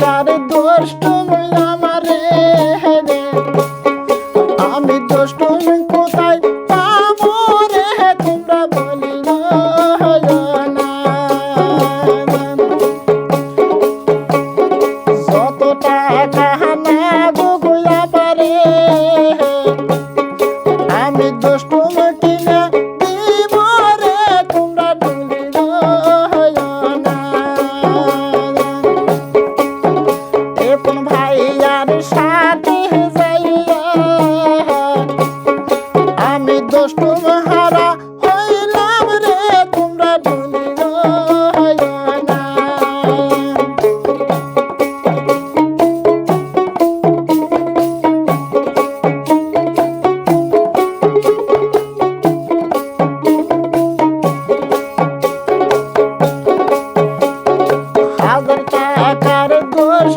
তার দুষ্টুমি আমারে হেরে আমি দুষ্টুমি কোথায় পাবো রে তোমরা বলি যত টাকা যাইয়া আমি দোষ্ট হারা হইলাম রে তোমরা হাজার টাকার দোষ